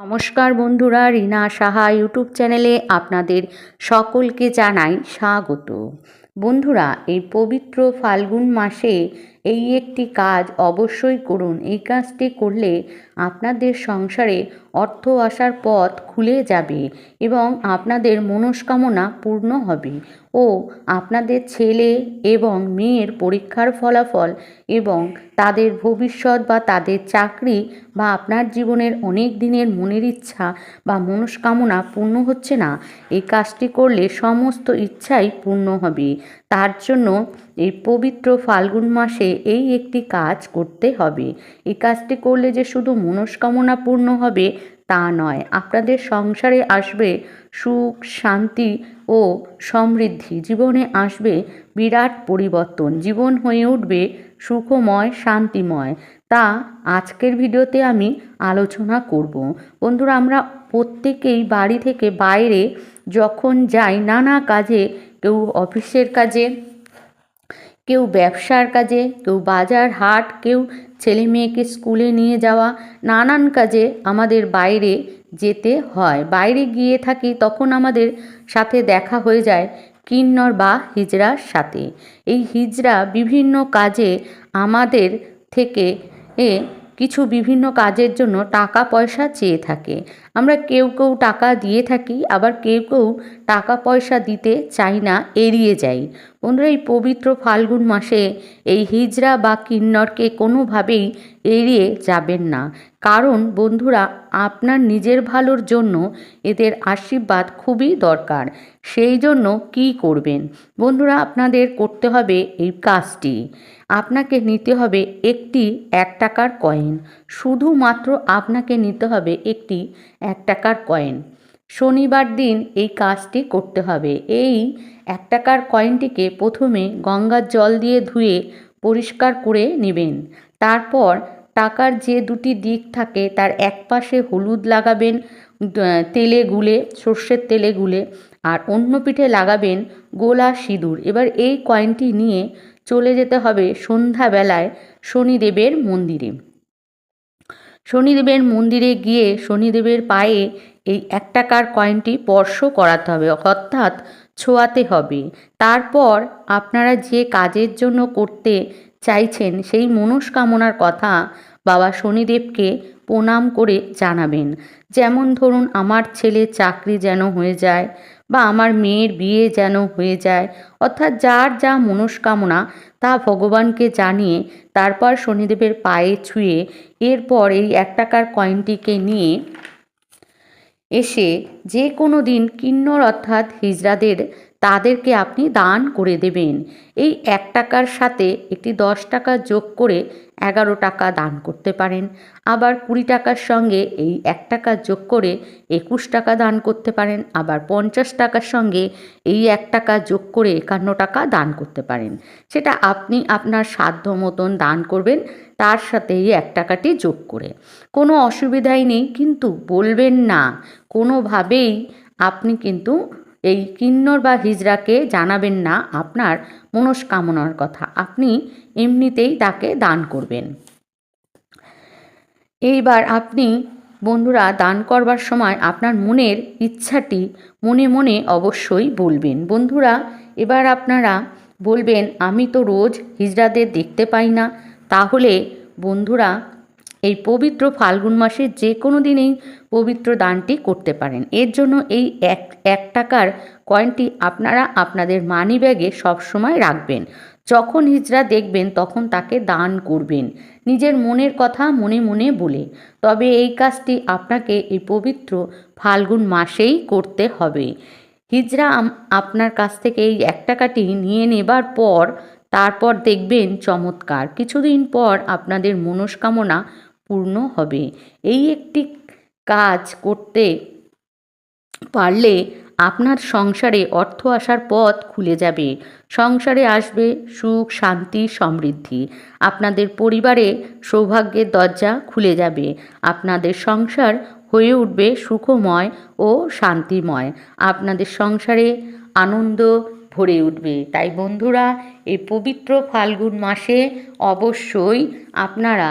নমস্কার বন্ধুরা, রিনা সাহা ইউটিউব চ্যানেলে আপনাদের সকলকে জানাই স্বাগত। বন্ধুরা, এই পবিত্র ফাল্গুন মাসে এই একটি কাজ অবশ্যই করুন। এই কাজটি করলে আপনাদের সংসারে অর্থ আসার পথ খুলে যাবে এবং আপনাদের মনস্কামনা পূর্ণ হবে ও আপনাদের ছেলে এবং মেয়ের পরীক্ষার ফলাফল এবং তাদের ভবিষ্যৎ বা তাদের চাকরি বা আপনার জীবনের অনেক দিনের মনের ইচ্ছা বা মনস্কামনা পূর্ণ হচ্ছে না। এই কাজটি করলে সমস্ত ইচ্ছাই পূর্ণ হবে। তার জন্য এই পবিত্র ফাল্গুন মাসে এই একটি কাজ করতে হবে। এই কাজটি করলে যে শুধু মনস্কামনা পূর্ণ হবে তা নয়, আপনাদের সংসারে আসবে সুখ, শান্তি ও সমৃদ্ধি। জীবনে আসবে বিরাট পরিবর্তন। জীবন হয়ে উঠবে সুখময়, শান্তিময়। তা আজকের ভিডিওতে আমি আলোচনা করব। বন্ধুরা, আমরা প্রত্যেকেই বাড়ি থেকে বাইরে যখন যাই, নানা কাজে, কেউ অফিসের কাজে কেউ ব্যবসার কাজে, কেউ বাজার, হাট, কেউ ছেলে মেয়েকে স্কুলে নিয়ে যাওয়া, নানান কাজে আমাদের বাইরে যেতে হয়। বাইরে গিয়ে থাকি, তখন আমাদের সাথে দেখা হয়ে যায় কিন্নর বা হিজড়ার সাথে। এই হিজড়া বিভিন্ন কাজে আমাদের থেকে এ কিছু বিভিন্ন কাজের জন্য টাকা পয়সা চেয়ে থাকে। আমরা কেউ কেউ টাকা দিয়ে থাকি, আবার কেউ কেউ টাকা পয়সা দিতে চাই না, এড়িয়ে যাই। বন্ধুরা এই পবিত্র ফাল্গুন মাসে এই হিজড়া বা কিন্নরকে কোনোভাবেই এড়িয়ে যাবেন না। কারণ বন্ধুরা, আপনার নিজের ভালোর জন্য এদের আশীর্বাদ খুবই দরকার। সেই জন্য কি করবেন? বন্ধুরা, আপনাদের করতে হবে এই কাজটি। আপনাকে নিতে হবে একটি এক টাকার কয়েন। শুধুমাত্র আপনাকে নিতে হবে একটি এক টাকার কয়েন। শনিবার দিন এই কাজটি করতে হবে। এই এক টাকার কয়েনটিকে প্রথমে গঙ্গার জল দিয়ে ধুয়ে পরিষ্কার করে নেবেন। তারপর টাকার যে দুটি দিক থাকে তার এক পাশে হলুদ লাগাবেন তেলে গুলে, সর্ষের তেলে গুলে, আর অন্য পিঠে লাগাবেন গোলা সিঁদুর। এবার এই কয়েনটি নিয়ে চলে যেতে হবে সন্ধ্যাবেলায় শনিদেবের মন্দিরে। শনিদেবের মন্দিরে গিয়ে শনিদেবের পায়ে এই এক টাকার কয়েনটি স্পর্শ করাতে হবে, অর্থাৎ ছোঁয়াতে হবে। তারপর আপনারা যে কাজের জন্য করতে চাইছেন সেই মনস্কামনার কথা বাবা শনিদেবকে প্রণাম করে জানাবেন। যেমন ধরুন, আমার ছেলে চাকরি যেন হয়ে যায় বা আমার মেয়ের বিয়ে যেন হয়ে যায়, অর্থাৎ যার যা মনস্কামনা তা ভগবানকে জানিয়ে তারপর শনিদেবের পায়ে ছুঁয়ে এরপর এই এক টাকার কয়েনটিকে নিয়ে এসে যে কোনো দিন কিন্নর অর্থাৎ হিজড়াদের তাদেরকে আপনি দান করে দেবেন। এই এক টাকার সাথে একটি দশ টাকা যোগ করে এগারো টাকা দান করতে পারেন। আবার কুড়ি টাকার সঙ্গে এই এক টাকা যোগ করে একুশ টাকা দান করতে পারেন। আবার পঞ্চাশ টাকার সঙ্গে এই এক টাকা যোগ করে একান্ন টাকা দান করতে পারেন। সেটা আপনি আপনার সাধ্য মতন দান করবেন, তার সাথে এই এক টাকাটি যোগ করে। কোনো অসুবিধাই নেই, কিন্তু বলবেন না। কোনোভাবেই আপনি কিন্তু এই কিন্নর বা হিজড়াকে জানাবেন না আপনার মনস্কামনার কথা। আপনি এমনিতেই তাকে দান করবেন। এইবার আপনি বন্ধুরা দান করবার সময় আপনার মনের ইচ্ছাটি মনে মনে অবশ্যই বলবেন। বন্ধুরা, এবার আপনারা বলবেন, আমি তো রোজ হিজড়াদের দেখতে পাই না। তাহলে বন্ধুরা এই পবিত্র ফাল্গুন মাসে যে কোনো দিনেই পবিত্র দানটি করতে পারেন। এর জন্য এই এক এক টাকার কয়েনটি আপনারা আপনাদের মানি ব্যাগে সবসময় রাখবেন। যখন হিজড়া দেখবেন, তখন তাকে দান করবেন। নিজের মনের কথা মনে মনে বলে। তবে এই কাজটি আপনাকে এই পবিত্র ফাল্গুন মাসেই করতে হবে। হিজড়া আপনার কাছ থেকে এই এক টাকাটি নিয়ে নেবার পর, তারপর দেখবেন চমৎকার। কিছুদিন পর আপনাদের মনস্কামনা পূর্ণ হবে। এই একটি কাজ করতে পারলে আপনার সংসারে অর্থ আসার পথ খুলে যাবে। সংসারে আসবে সুখ, শান্তি, সমৃদ্ধি। আপনাদের পরিবারে সৌভাগ্যের দরজা খুলে যাবে। আপনাদের সংসার হয়ে উঠবে সুখময় ও শান্তিময়। আপনাদের সংসারে আনন্দ ভরে উঠবে। তাই বন্ধুরা, এই পবিত্র ফাল্গুন মাসে অবশ্যই আপনারা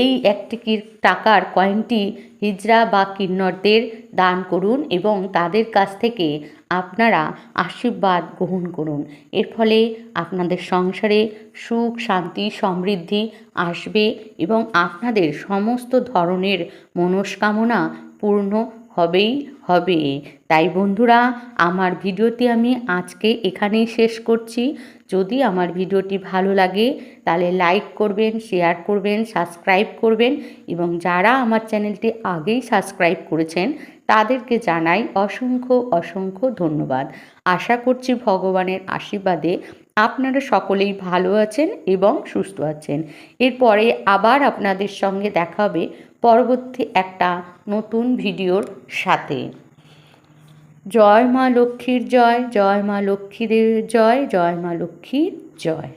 এই একটি টাকার কয়েনটি হিজড়া বা কিন্নরদের দান করুন এবং তাদের কাছ থেকে আপনারা আশীর্বাদ গ্রহণ করুন। এর ফলে আপনাদের সংসারে সুখ, শান্তি, সমৃদ্ধি আসবে এবং আপনাদের সমস্ত ধরনের মনস্কামনা পূর্ণ হবেই হবে তাই বন্ধুরা, আমার ভিডিওটি আমি আজকে এখানেই শেষ করছি। যদি আমার ভিডিওটি ভালো লাগে, তাহলে লাইক করবেন শেয়ার করবেন সাবস্ক্রাইব করবেন এবং যারা আমার চ্যানেলটি আগেই সাবস্ক্রাইব করেছেন, তাদেরকে জানাই অসংখ্য অসংখ্য ধন্যবাদ। আশা করছি ভগবানের আশীর্বাদে আপনারা সকলেই ভালো আছেন এবং সুস্থ আছেন। এরপরে আবার আপনাদের সঙ্গে দেখা হবে পরবর্তী একটা নতুন ভিডিওর সাথে। জয় মা লক্ষ্মীর জয় জয় মা লক্ষ্মীদের জয় জয় মা লক্ষ্মীর জয়।